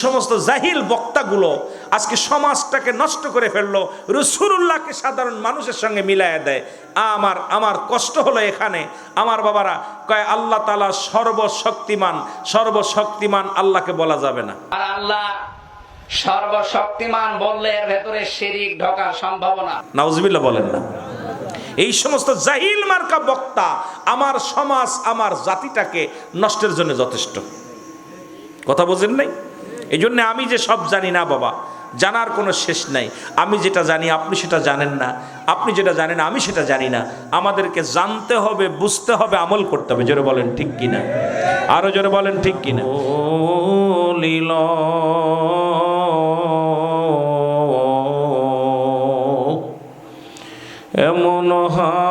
সমস্ত জাহিল বক্তাগুলো আজকে সমাজটাকে নষ্ট করে ফেলল রসুরুল্লাহকে সাধারণ মানুষের সঙ্গে মিলাইয়া দেয়। আমার আমার কষ্ট হলো এখানে। আমার বাবারা কয় আল্লাহ তালা সর্বশক্তিমান সর্বশক্তিমান আল্লাহকে বলা যাবে না। আর আল্লাহ সর্বশক্তিমান বললে এর ভেতরে শিরিক ঢোকার সম্ভাবনা। নাউজবিল্লা বলেন না। এই সমস্ত জাহিল মার্কা বক্তা আমার সমাজ আমার জাতিটাকে নষ্টের জন্য যথেষ্ট। কথা বোঝেন নাই? এই জন্যে আমি যে সব জানি না বাবা, জানার কোনো শেষ নাই। আমি যেটা জানি, আপনি সেটা জানেন না। আপনি যেটা জানেন, আমি সেটা জানি না। আমাদেরকে জানতে হবে, বুঝতে হবে, আমল করতে হবে। জোরে বলেন, ঠিক কিনা? আরও জোরে বলেন, ঠিক কিনা? লীল, এমন হাবিব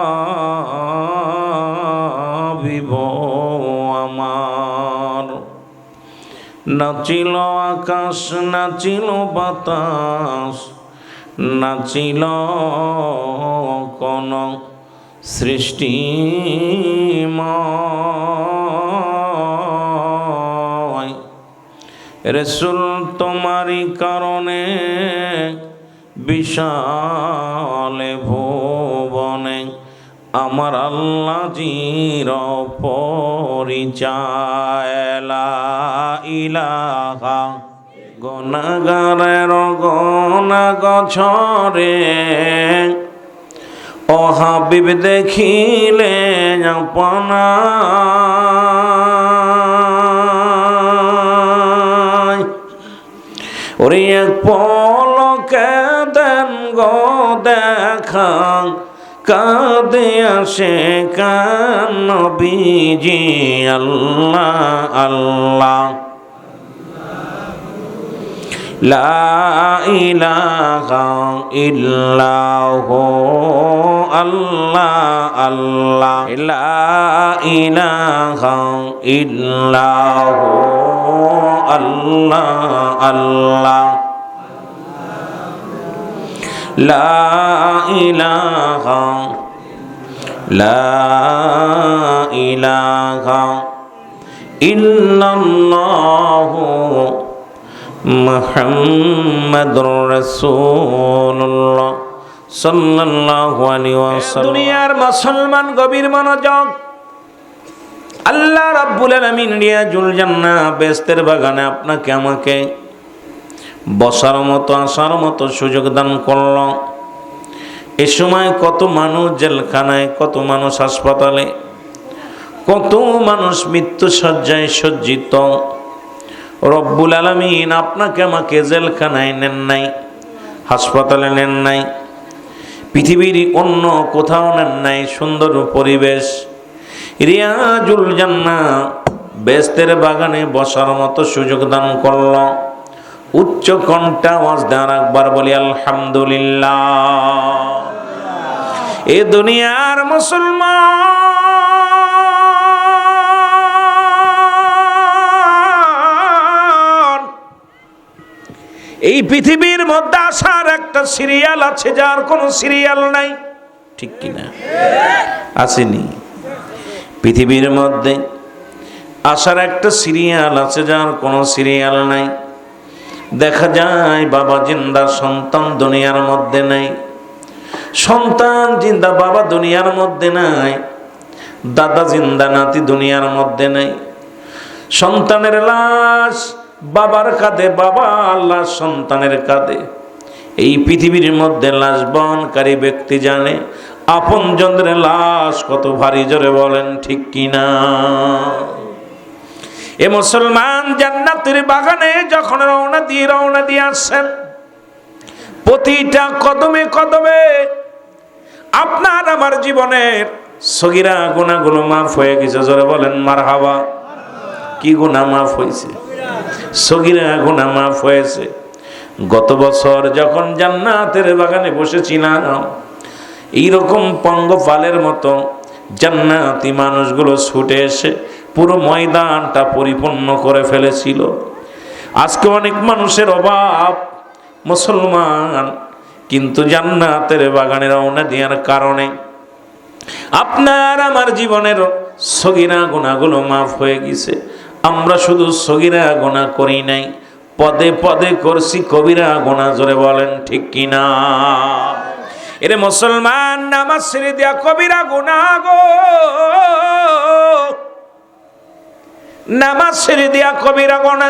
নাচিল আকাশ নাচিল বাতাস নাচিল কোন সৃষ্টি রসুল তোমারই কারণে বিশালে ভুবনে আমার আল্লাহ জির ইলাহা। গনাগারের গনা গছরে ও দেখিলে আপনা। পলকে দেন গো দেখা। কাঁদে আসে কান বিজি আল্লাহ আল্লাহ। ইল্লাহু আল্লাহ আল্লাহ। ইলাহা ইল্লাহু আল্লাহ আল্লাহ। লা ইলাহা লা ইলাহা ইল্লাল্লাহু মুহাম্মাদুর রাসূলুল্লাহ সাল্লাল্লাহু আলাইহি ওয়াসাল্লাম। দুনিয়ার মুসলমান গভীর মনোযোগ। আল্লাহ রাব্বুল আলামিন রিয়াজুল জান্নাহ, বেস্তের বাগানে আপনাকে, আমাকে বসার মতো, আসার মতো সুযোগ দান করল। এ সময় কত মানুষ জেলখানায়, কত মানুষ হাসপাতালে, কত মানুষ মৃত্যু সজ্জায় সজ্জিত। রব্বুল আলমিন আপনাকে আমাকে জেলখানায় নেন নাই, হাসপাতালে নেন নাই, পৃথিবীর অন্য কোথাও নেন নাই, সুন্দর পরিবেশ। রিয়াজুল জান্না বেস্তের বাগানে বসার মতো সুযোগ দান করল। উচ্চ কণ্ঠা আওয়াজ দেওয়ার একবার, বলি আলহামদুলিল্লাহ। এ দুনিয়ার মুসলমান। এই পৃথিবীর মধ্যে আসার একটা সিরিয়াল আছে, যার কোনো সিরিয়াল নাই। ঠিক কিনা? আসেনি। পৃথিবীর মধ্যে আসার একটা সিরিয়াল আছে, যার কোনো সিরিয়াল নাই। দেখা যায় বাবা জিন্দা সন্তান দুনিয়ার মধ্যে নাই। সন্তান জিন্দা বাবা দুনিয়ার মধ্যে নাই। দাদা জিন্দা নাতি দুনিয়ার মধ্যে নাই। সন্তানের লাশ বাবার কাঁধে, বাবা আল্লাহ সন্তানের কাঁধে। এই পৃথিবীর মধ্যে লাশ বহনকারী ব্যক্তি জানে আপন জন্দ্রের লাশ কত ভারী জোরে বলেন ঠিক কিনা। এ মুসলমান জান্নাতের বাগানে যখন রওনা দিয়ে রওনা দিয়ে আসছেন, প্রতিটা কদমে কদমে আপনার আমার জীবনের সগিরা গুণাগুলো মাফ হয়ে গেছে। জোরে বলেন মার হাওয়া কি গুণা মাফ হয়েছে? সগিরা গুণা মাফ হয়েছে। গত বছর যখন জান্নাতের বাগানে বসেছিলাম, এইরকম পঙ্গপালের মতো জান্নাতি মানুষগুলো ছুটে এসে পুরো ময়দানটা পরিপূর্ণ করে ফেলেছিল। আজকে অনেক মানুষের অভাব, মুসলমান, কিন্তু জান্নাতের বাগানে রওনা দেওয়ার কারণে আপনার আমার জীবনের সগিরা গোনাগুলো মাফ হয়ে গেছে। আমরা শুধু সগিরা গোনা করি নাই, পদে পদে করছি কবিরা গোনা জোরে বলেন ঠিক কিনা? এরে মুসলমান, নামাজ ছেড়ে দেয়া কবিরা গুনা গো। নামাজ ছেড়ে দেয়া কবিরা গোনা।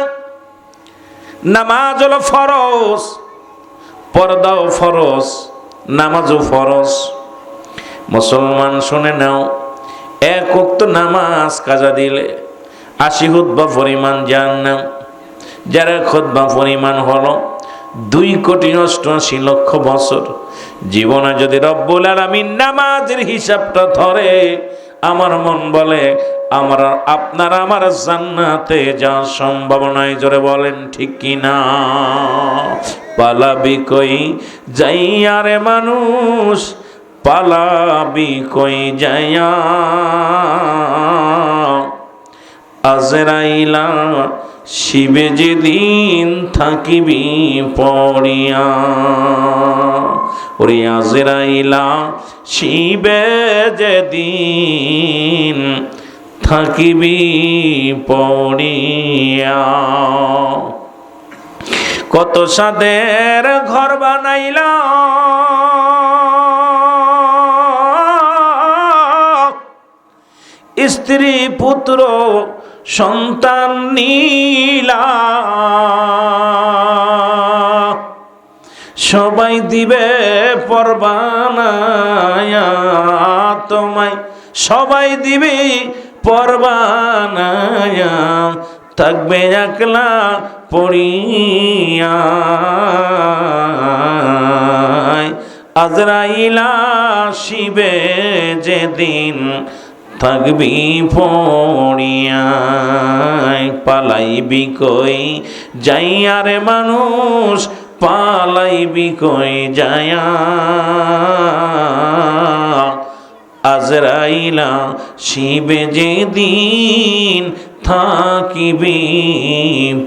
নামাজ হলো ফরজ, পর্দাও ফরজ, নামাজও ফরজ। মুসলমান শুনে নাও, এক উক্ত নামাজ কাজা দিলে আশি হুদ্বা পরিমাণ যার নাম যারা খুদ্া পরিমাণ হলো, দুই কোটি অষ্টআশি লক্ষ বছর। জীবনে যদি রব্বুল আলমিন নামাজের হিসাবটা ধরে আমার মন বলে, আমার, আপনার আমার জান্নাতে যাওয়ার সম্ভাবনায় জোরে বলেন, ঠিক কিনা পালাবি কই যাইয়া রে মানুষ? পালাবি কই যাইয়া? আজরাইলা, শিবে যেদিন থাকিবি পড়িয়া। ওরে আজরাইলা শিবে যেদিন থাকিবি পড়িয়া। কত সাদের ঘর বানাইলা স্ত্রী পুত্র সন্তান নীলা। সবাই দিবে পরবানায়া তোমায়। সবাই দিবে পরবানায়া, থাকবে একলা পড়িয়া। আজরাইলা শিবে যেদিন থাকবি পড়িয়া। পালাইবি কই? যাইয়ারে মানুষ পালাইবি কই যায়া? আজরাইলা শিবে যে দিন থাকিবি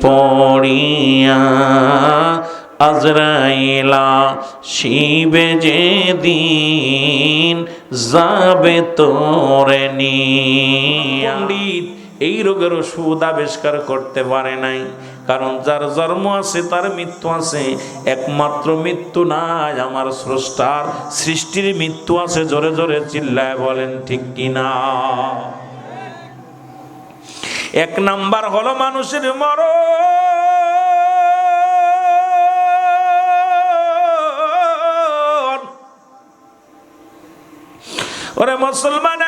পড়িয়া। আজরাইলা শিবে যে দিন যাবে তোরে নিয়া। এই রোগের ওষুধ আবিষ্কার করতে পারে নাই। কারণ যার জন্ম আছে, তার মৃত্যু আছে। একমাত্র মৃত্যু নাই, আমার স্রষ্টার। সৃষ্টির মৃত্যু আছে, জোরে জোরে চিল্লায় বলেন, ঠিক কিনা এক নাম্বার হলো মানুষের মরণ। ওরে মুসলমান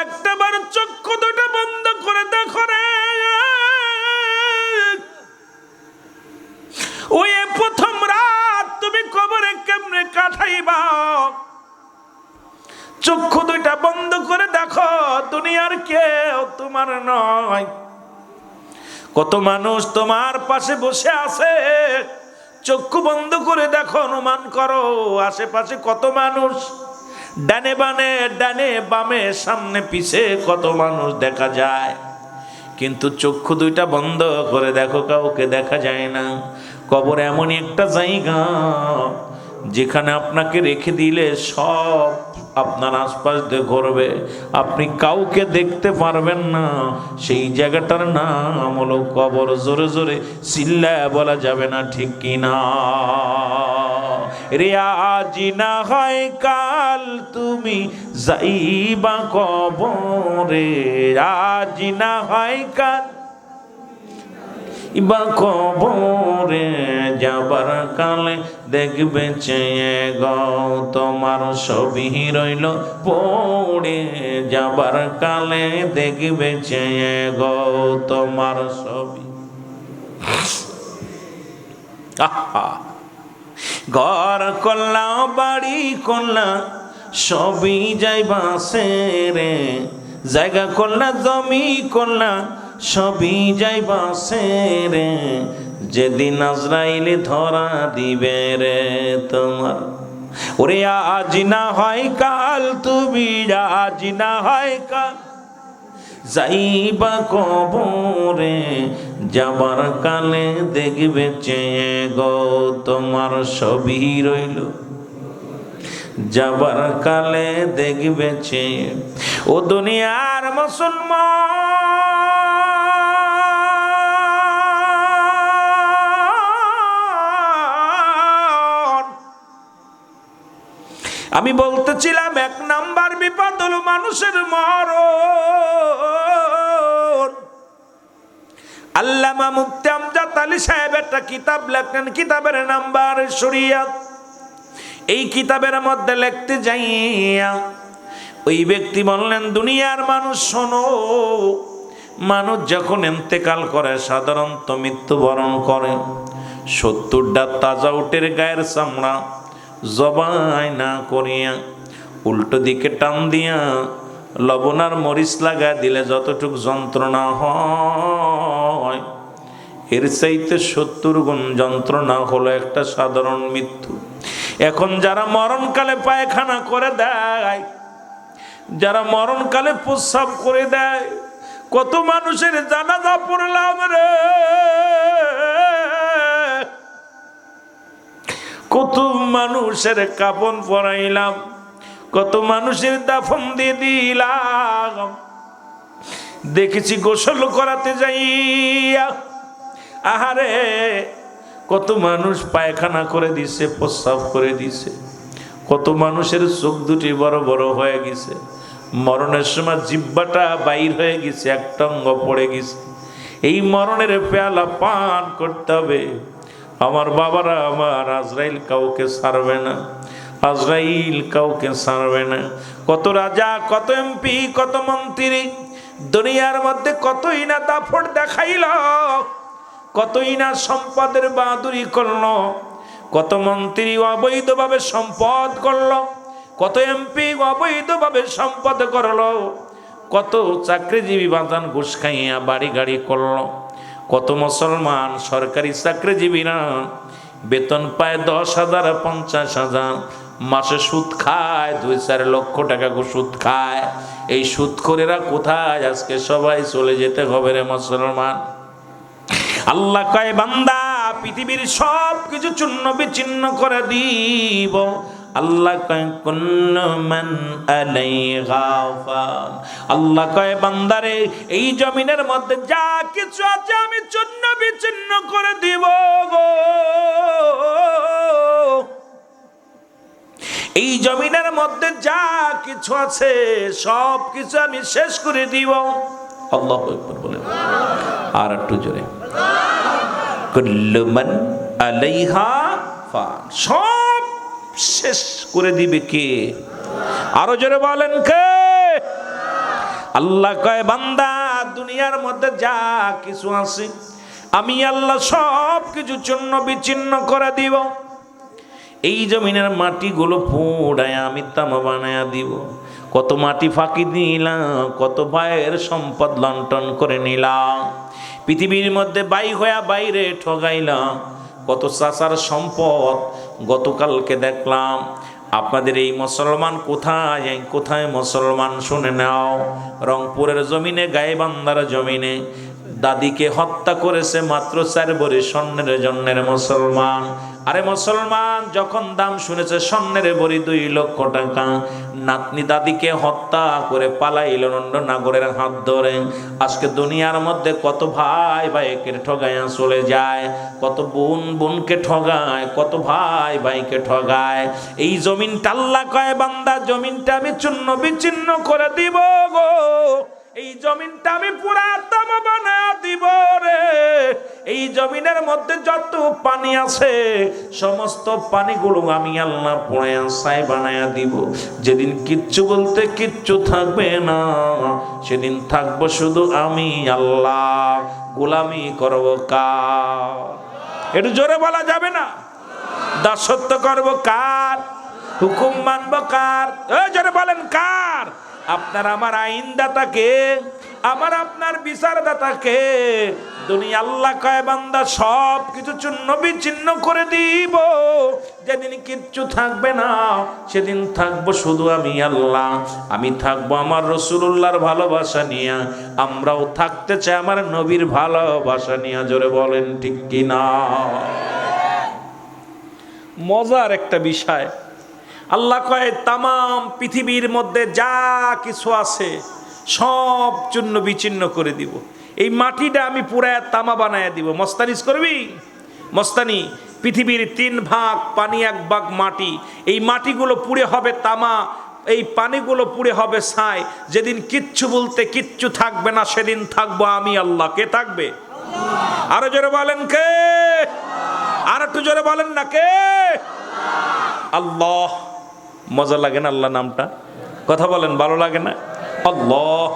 চক্ষু দুইটা বন্ধ করে দেখো, দুনিয়ার কেউ তোমার নয়। কত মানুষ তোমার পাশে বসে আছে, চক্ষু বন্ধ করে দেখো, অনুমান করো, আশেপাশে কত মানুষ? ডানে বানে, ডানে বামে, সামনে পিছে কত মানুষ দেখা যায়? কিন্তু চক্ষু দুইটা বন্ধ করে দেখো, কাউকে দেখা যায় না। কবর এমনই একটা জায়গা, যেখানে আপনাকে রেখে দিলে সব আপনার আশপাশ দিয়ে ঘুরবে। আপনি কাউকে দেখতে পারবেন না। সেই জায়গাটার নাম হলো কবর। জোরে জোরে চিল্লা বলা যাবে না ঠিক কিনা। রে আজি না হয় কাল তুমি যাইবা কবরে। আজি না হয় কাল ইবা কবরে যাবার কালে দেখবে চেয়ে গো তোমার ছবি রইল পড়ে। যাবার কালে দেখবে চেয়ে গো তোমার ছবি ঘর করলা বাড়ি করলা সবই যাইবা রে। জায়গা করলা জমি করলা সবই যাইবা রে, যেদিন আজরাইলে ধরা দিবে রে তোমার। ওরে আজ না হয় কাল, তুমি আজ না হয় কাল। যাইবা কবরে, যাবার কালে দেখবে চেয়ে গো তোমার সবই রইল। যাবার কালে দেখবে চেয়ে, ও দুনিয়ার মুসলমান। আমি বলতেছিলাম, এক নাম্বার বিপদ হলো মানুষের মরণ। আল্লামা মুফতি আমজাদ আলী সাহেব একটা কিতাব লেখেন, কিতাবের নাম্বার শরিয়াত এই কিতাবের মধ্যে লিখতে যাইয়া ওই ব্যক্তি বললেন, দুনিয়ার মানুষ, শোনো, মানুষ যখন এন্তেকাল করে, সাধারণত মৃত্যুবরণ করে। সত্তরটা তাজা উটের গায়ের চামড়া জবাই না করিয়া উল্টো দিকে টান দিয়া লবণার মরিচ লাগা দিলে যতটুক যন্ত্রণা হয়। এর চাইতে সত্তর গুণ যন্ত্রণা হলো একটা সাধারণ মৃত্যু। এখন যারা মরণকালে পায়খানা করে দেয়, যারা মরণকালে প্রস্রাব করে দেয়, কত মানুষের জানাজা পড়লাম রে। কত মানুষের কাপন পরাইলাম, কত মানুষের দাফন দিয়ে দিলাম। দেখেছি গোসল করাতে যাইয়া, আহারে, কত মানুষ পায়খানা করে দিছে, প্রস্রাব করে দিছে। কত মানুষের চোখ দুটি বড় বড় হয়ে গেছে। মরণের সময় জিব্বাটা বাইর হয়ে গেছে, একটা অঙ্গ পড়ে গেছে। এই মরণের পেয়ালা পান করতে হবে। আমার বাবারা আমার আজরাইল কাউকে ছাড়বে না, আজরাইল কাউকে ছাড়বে না। কত রাজা, কত এমপি, কত মন্ত্রী, দুনিয়ার মধ্যে কতই না দাফট দেখাইল, কতই না সম্পদের বাহাদুরি করল, কত মন্ত্রী অবৈধভাবে সম্পদ করল, কত এমপি অবৈধভাবে সম্পদ করল, কত চাকরিজীবী বাঁধান ঘুষ খাইয়া বাড়ি গাড়ি করল। কত মুসলমান সরকারি চাকরিজীবীরা বেতন পায় দশ হাজার, পঞ্চাশ হাজার। মাসে সুদ খায়, দুই চার লক্ষ টাকা সুদ খায়। এই সুদ সুদখোরেরা কোথায়? আজকে সবাই চলে যেতে হবে রে মুসলমান। আল্লাহ কয়, বান্দা, পৃথিবীর সব কিছু চূর্ণ বিচ্ছিন্ন করে দিব। আল্লাহ কয়, কুল্লু মান আলাইহা আল্লাহ কয়, বান্দারে, এই জমিনের মধ্যে যা কিছু আছে আমি চূর্ণ বিচ্ছিন্ন করে দিব গো। এই জমিনের মধ্যে যা কিছু আছে, সব কিছু আমি শেষ করে দিব। আল্লাহ বলে আর একটু জোরে। কুল্লুমান আলাইহা ফান সব শেষ করে দিবে কে? আরও জোরে বলেন কে? আল্লাহ কয়, বান্দা, দুনিয়ার মধ্যে যা কিছু আছে, আমি আল্লাহ সব কিছু চূর্ণ বিচ্ছিন্ন করে দিব। এই জমিনের মাটিগুলো পোড়ায় আমি তামা বানায়া দিব। কত মাটি ফাঁকি দিলাম, কত ভাইয়ের সম্পদ লন্টন করে নিলাম। পৃথিবীর মধ্যে বাই হইয়া বাইরে ঠগাইলাম। কত চাচার সম্পদ গতকালকে দেখলাম, আপনাদের এই মুসলমান কোথায়? কোথায় মুসলমান? শুনে নাও। রংপুরের জমিনে গায়েবান্দার জমিনে দাদিকে হত্যা করেছে মাত্র চার বরি স্বর্ণের জন্যের মুসলমান। আরে মুসলমান, যখন দাম শুনেছে স্বর্ণের বড়ি দুই লক্ষ টাকা, নাতনি দাদিকে হত্যা করে পালাইল নাগরের হাত ধরে। আজকে দুনিয়ার মধ্যে কত ভাই ভাইকে ঠগাইয়া চলে যায়, কত বোন বোনকে ঠগায়, কত ভাই ভাইকে ঠগায়। এই জমিনটা আল্লাহ কয়, বান্দা, জমিনটা আমি বিচ্ছিন্ন করে দিব গো। এই জমিনটা আমি পুরা তামা বানা দিব রে। এই জমিনের মধ্যে যত পানি আছে, সমস্ত পানিগুলো আমি আল্লাহ পড়ে আসায় বানায়া দিব। যেদিন কিচ্ছু বলতে কিচ্ছু থাকবে না, সেদিন থাকব শুধু আমি আল্লাহ। গোলামি করব কার? একটু জোরে বলা যাবে না? দাসত্ব করব কার? হুকুম মানব কার? জোরে বলেন কার? আপনার আমার আইনদাতাকে আমার আপনার বিচারদাতাকে দুনিয়া আল্লাহ কয়, বান্দা, সব কিছু চূর্ণ বিচ্ছিন্ন করে দিব। যেদিন কিচ্ছু থাকবে না, সেদিন থাকব শুধু আমি আল্লাহ। আমি থাকব আমার রসুল্লাহর ভালোবাসা নিয়ে। আমরাও থাকতে চাই আমার নবীর ভালোবাসা নিয়ে। জোরে বলেন, ঠিক কিনা? মজার একটা বিষয়। আল্লাহ কয় তাম পৃথিবীর মধ্যে যা কিছু আছে সব চূর্ণ বিচ্ছিন্ন করে দিব। এই মাটিটা আমি পুরা তামা বানায় দিব। মস্তানিস করবি? মস্তানি, পৃথিবীর তিন ভাগ পানি, এক ভাগ মাটি। এই মাটিগুলো পুড়ে হবে তামা, এই পানিগুলো পুড়ে হবে ছাই। যেদিন কিচ্ছু বলতে কিচ্ছু থাকবে না, সেদিন থাকব আমি আল্লাহ। কে থাকবে? আরও জোরে বলেন কে? আর একটু জোরে বলেন না কে? আল্লাহ। মজা লাগে না আল্লাহ নামটা? কথা বলেন, ভালো লাগে না? আল্লাহ।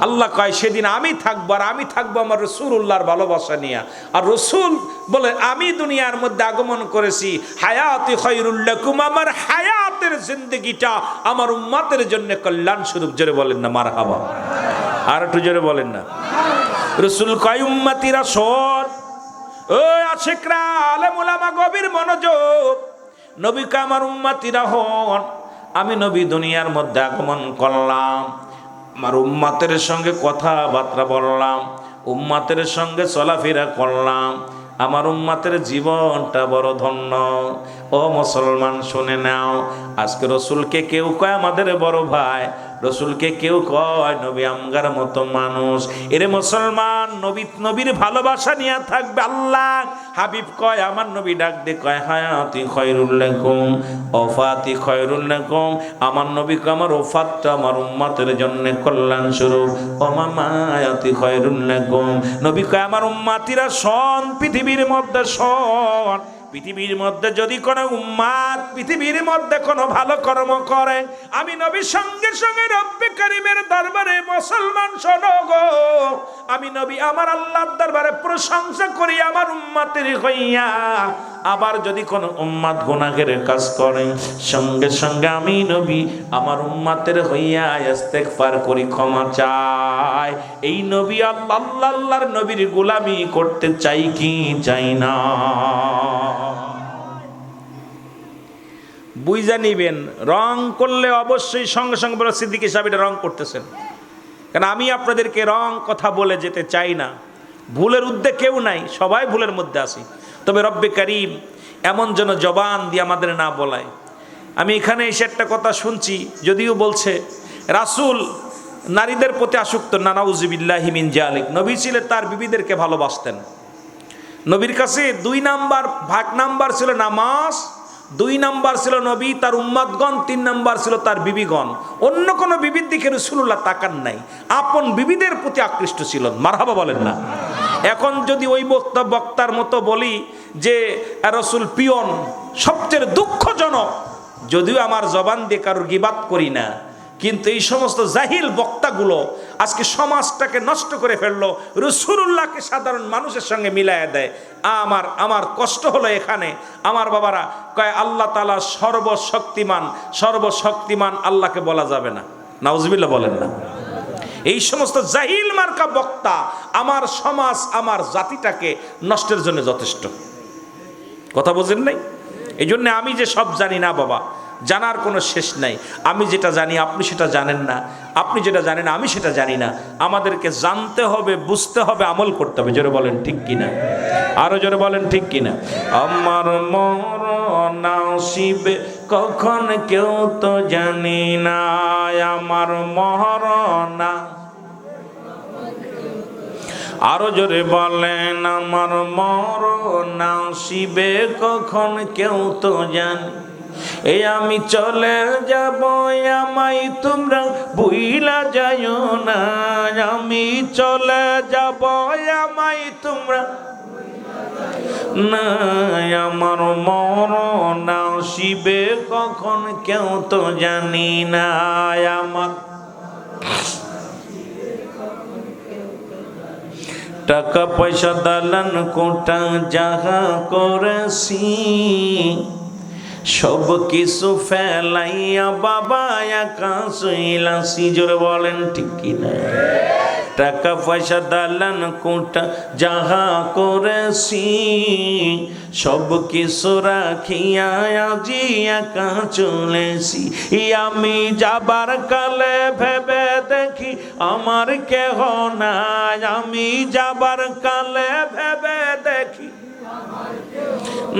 আল্লাহ কয়, সেদিন আমি থাকব আর আমি থাকব আমার রসুল্লাহর ভালোবাসা নিয়ে। আর রসুল বলে, আমি দুনিয়ার মধ্যে আগমন করেছি। হায়াতি খৈরুল্লাকুম আমার হায়াতের জিন্দগিটা আমার উম্মাতের জন্য কল্যাণ স্বরূপ জোরে বলেন না মার হাবা আর একটু জোরে বলেন না। রসুল কয়, উম্মাতিরা শোন ও আশেকরা আলেমুলামা গভীর মনোযোগ। নবীকে আমার উম্মাতিরা হন। আমি নবী দুনিয়ার মধ্যে আগমন করলাম। আমার উম্মাতের সঙ্গে কথাবার্তা বললাম, উম্মাতের সঙ্গে চলাফেরা করলাম। আমার উম্মাতের জীবনটা বড় ধন্য। ও মুসলমান, শুনে নাও, আজকে রসুলকে কেউ কয় আমাদের বড় ভাই? রসুলকে কেউ কয়, নবী আমগার মতো মানুষ। এরে মুসলমান, নবী, নবীর ভালোবাসা নিয়ে থাকবে আল্লাহ। হাবিব কয়, আমার নবী ডাক দে, কয়, হায়াতি খয়রুল্লাকুম ওফাতি খয়রুল্লাকুম আমার নবী কয়, আমার ওফাতটা আমার উম্মাতের জন্য কল্যাণ স্বরূপ। অমামায়াতি খয়রুল্লাকুম নবী কয়, আমার উম্মাতিরা শোন পৃথিবীর মধ্যে শোন পৃথিবীর মধ্যে যদি কোনো উম্মাদ পৃথিবীর মধ্যে কোনো ভালো কর্ম করে, আমি নবীর সঙ্গে সঙ্গে রব্বে করিমের দরবারে মুসলমান শোনো গো। আমি নবী আমার আল্লাহর দরবারে প্রশংসা করি আমার উম্মাতের হইয়া। আবার যদি কোনো উম্মাদ গুনাহের কাজ করে, সঙ্গে সঙ্গে আমি নবী, আমার উম্মাতের হইয়া ইস্তেগফার করি, ক্ষমা চাই। এই নবী আল্লাহ আল্লাহ, আল্লাহর নবীর গোলামি করতে চাই কি চাই না? বুঝা নিবেন, রং করলে অবশ্যই সঙ্গে সঙ্গে বলো, সিদ্দিকি সাহেব এটা রং করতেছেন। কারণ আমি আপনাদেরকে রং কথা বলে যেতে চাই না। ভুলের উদ্যোগ কেউ নাই, সবাই ভুলের মধ্যে আছি। তবে রব্বে করিম এমন যেন জবান দিয়ে আমাদের না বলায়। আমি এখানে এসে একটা কথা শুনছি, যদিও বলছে, রাসূল নারীদের প্রতি আসক্ত নানাউজিবিল্লাহিমিন জালিক নবী ছিলেন তার বিবিদেরকে ভালোবাসতেন। নবীর কাছে দুই নাম্বার, ভাগ নাম্বার ছিল নামাজ, দুই নাম্বার ছিল নবী, তার উম্মাদগণ, তিন নাম্বার ছিল তার বিবিগণ। অন্য কোনো বিবির দিকে রসুল্লাহ তাকান নাই। আপন বিবিদের প্রতি আকৃষ্ট ছিল মারহাবা বলেন না। এখন যদি ওই বক্তা বক্তার মতো বলি যে রসুল পিয়ন, সবচেয়ে দুঃখজনক। যদিও আমার জবান দিয়ে কারোর গিবাদ করি না, কিন্তু এই সমস্ত জাহিল বক্তাগুলো আজকে সমাজটাকে নষ্ট করে ফেলল রসুল্লাহকে সাধারণ মানুষের সঙ্গে মিলাইয়া দেয়। আমার আমার কষ্ট হলো এখানে। আমার বাবারা কয়, আল্লাহ তালা সর্বশক্তিমান সর্বশক্তিমান আল্লাহকে বলা যাবে না। নাউজবিল্লা বলেন না। এই সমস্ত জাহিল মার্কা বক্তা আমার সমাজ, আমার জাতিটাকে নষ্টের জন্য যথেষ্ট। কথা বোঝেন নাই? এই জন্য আমি যে সব জানি না বাবা, জানার কোনো শেষ নাই। আমি যেটা জানি, আপনি সেটা জানেন না। আপনি যেটা জানেন, আমি সেটা জানি না। আমাদেরকে জানতে হবে, বুঝতে হবে, আমল করতে হবে। জোরে বলেন, ঠিক কিনা? আরও জোরে বলেন, ঠিক কিনা? আমার মর মরণাসিবে কখন কেউ তো জানি না, আমার মরণা আরও জোরে বলেন, আমার মরণ শিবে কখন কেউ তো জানি। এই আমি চলে যাব আমাই তোমরা বুইলা যাইও না। আমি চলে যাব আমাই তোমরা না আমার মরণ শিবে কখন কেউ তো জানি না আমার। টাকা পয়সা দালান কোটা যাহা করেছি, সব কিছু ফেলাইয়া বাবা একা শৈলাসি জোরে বলেন ঠিক কিনা? টাকা পয়সা দালান কোটা যাহা করেছি, সব কিছু রাখিয়া আজি একা চলেছি। আমি যাবার কালে ভেবে দেখি আমার কেহ নাই। আমি যাবার কালে ভেবে দেখি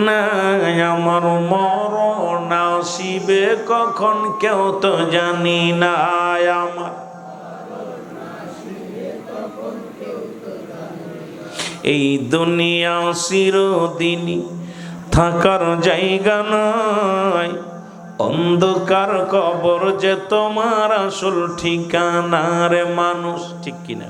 না আমার মরণ আসিবে কখন কেউ তো জানি না আমার এই দুনিয়া চিরদিনই থাকার জায়গা নাই। অন্ধকার কবর যে তোমার আসল ঠিকানা রে মানুষ, ঠিক কিনা?